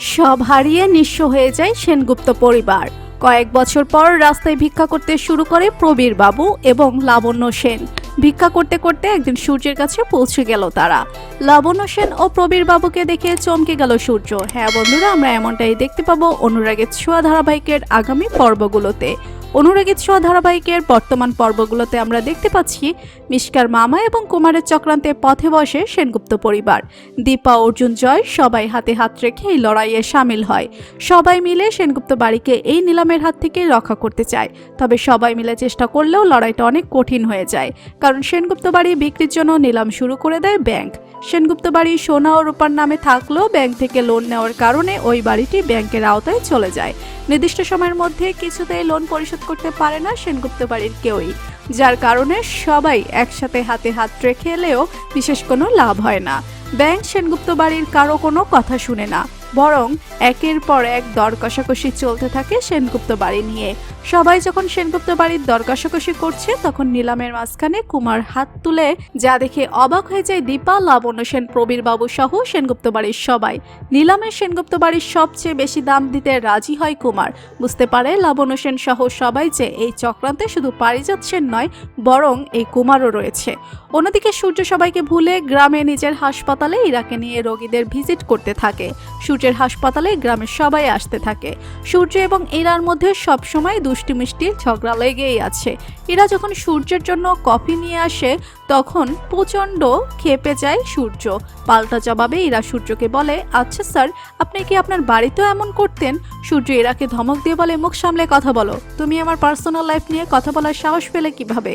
সব হারিয়ে নিঃস্ব হয়ে যায় সেনগুপ্ত পরিবার। কয়েক বছর পর রাস্তায় ভিক্ষা করতে শুরু করে প্রবীর বাবু এবং লাবণ্য সেন। ভিক্ষা করতে করতে একদিন সূর্যের কাছে পৌঁছে গেল তারা। লাবণ্য সেন ও প্রবীর বাবুকে দেখে চমকে গেল সূর্য। হ্যাঁ বন্ধুরা, আমরা এমনটাই দেখতে পাবো অনুরাগের ছোঁয়া ধারাবাহিকের আগামী পর্বগুলোতে। অনুরাগীর সহ ধারাবাহিকের বর্তমান পর্বগুলোতে আমরা দেখতে পাচ্ছি মিষ্কার মামা এবং কুমারের চক্রান্তে পথে বসে সেনগুপ্ত পরিবার। দীপা, অর্জুন, জয় সবাই হাতে হাত রেখে এই লড়াইয়ে সামিল হয়। সবাই মিলে সেনগুপ্ত বাড়িকে এই নিলামের হাত থেকে রক্ষা করতে চায়। তবে সবাই মিলে চেষ্টা করলেও লড়াইটা অনেক কঠিন হয়ে যায়। কারণ সেনগুপ্ত বাড়ি বিক্রির জন্য নিলাম শুরু করে দেয় ব্যাংক। সেনগুপ্ত বাড়ি সোনা ও রূপার নামে থাকলেও ব্যাংক থেকে লোন নেওয়ার কারণে ওই বাড়িটি ব্যাংকের আওতায় চলে যায়। নির্দিষ্ট সময়ের মধ্যে কিছুতেই লোন পরিশোধ করতে পারে না সেনগুপ্ত বাড়ির কেউই, যার কারণে সবাই একসাথে হাতে হাত রেখে এলেও বিশেষ কোনো লাভ হয় না। ব্যাংক সেনগুপ্ত বাড়ির কারও কোনো কথা শুনে না। বরং একের পর এক দর কষাকষি চলতে থাকে সেনগুপ্ত বাড়ি নিয়ে। সবাই যখন সেনগুপ্ত বাড়ির দর কষাকষি করছে, তখন নিলামের মাঝখানে কুমার হাত তুলে যা দেখে অবাক হয়ে যায় দীপা, লাবণ্য সেন, প্রবীর বাবু সহ সেনগুপ্ত বাড়ির সবাই। নিলামে সেনগুপ্ত বাড়ির সবচেয়ে বেশি দাম দিতে রাজি হয় কুমার। বুঝতে পারে লাবণ্য সেন সহ সবাই যে এই চক্রান্তে শুধু পারিজাত সেন নয়, বরং এই কুমারও রয়েছে। অন্যদিকে সূর্য সবাইকে ভুলে গ্রামে নিজের হাসপাতালে ইরাকে নিয়ে রোগীদের ভিজিট করতে থাকে। সূর্যের হাসপাতালে গ্রামের সবাই আসতে থাকে। সূর্য এবং ইরার মধ্যে সবসময় দুষ্টি মিষ্টি ঝগড়া লেগেই আছে। ইরা যখন সূর্যের জন্য কফি নিয়ে আসে, তখন প্রচণ্ড খেপে যায় সূর্য। পাল্টা জবাবে ইরা সূর্যকে বলে আচ্ছা স্যার, আপনি কি আপনার বাড়িতেও এমন করতেন? সূর্য ইরাকে ধমক দিয়ে বলে, মুখ সামলে কথা বলো। তুমি আমার পার্সোনাল লাইফ নিয়ে কথা বলার সাহস পেলে কীভাবে?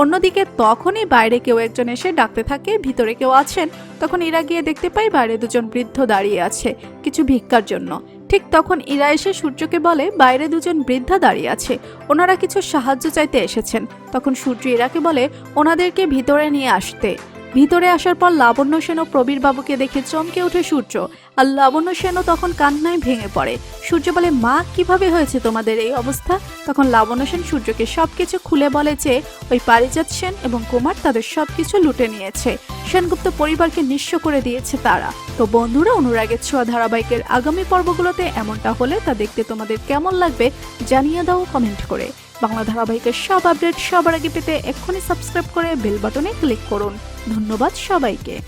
অন্যদিকে তখনই বাইরে কেউ একজন এসে ডাকতে থাকে, ভিতরে কেউ আছেন, তখন ইরা গিয়ে দেখতে পাই বাইরে দুজন বৃদ্ধ দাঁড়িয়ে আছে কিছু ভিক্ষার জন্য। ঠিক তখন ইরা এসে সূর্যকে বলে, বাইরে দুজন বৃদ্ধা দাঁড়িয়ে আছে, ওনারা কিছু সাহায্য চাইতে এসেছেন। তখন সূর্য ইরাকে বলে, ওনাদেরকে ভিতরে নিয়ে আসতে। ভিতরে আসার পর লাবণ্য সেন ও প্রবীর বাবুকে দেখে চমকে ওঠে সূর্য। আর লাবণ্য সেনও তখন কান্নায় ভেঙে পড়ে। সূর্য বলে, মা, কীভাবে হয়েছে তোমাদের এই অবস্থা? তখন লাবণ্য সেন সূর্যকে সবকিছু খুলে বলে যে, ওই পারিজাত সেন এবং কুমার তাদের সবকিছু লুটে নিয়েছে। সেনগুপ্ত পরিবারকে নিঃস্ব করে দিয়েছে তারা। তো বন্ধুরা, অনুরাগের ছোঁয়া ধারাবাহিকের আগামী পর্বগুলোতে এমনটা হলে তা দেখতে তোমাদের কেমন লাগবে জানিয়ে দাও কমেন্ট করে। বাংলা ধারাবাহিকের সব আপডেট সবার আগে পেতে এক্ষুনি সাবস্ক্রাইব করে বেল বাটনে ক্লিক করুন। ধন্যবাদ সবাইকে।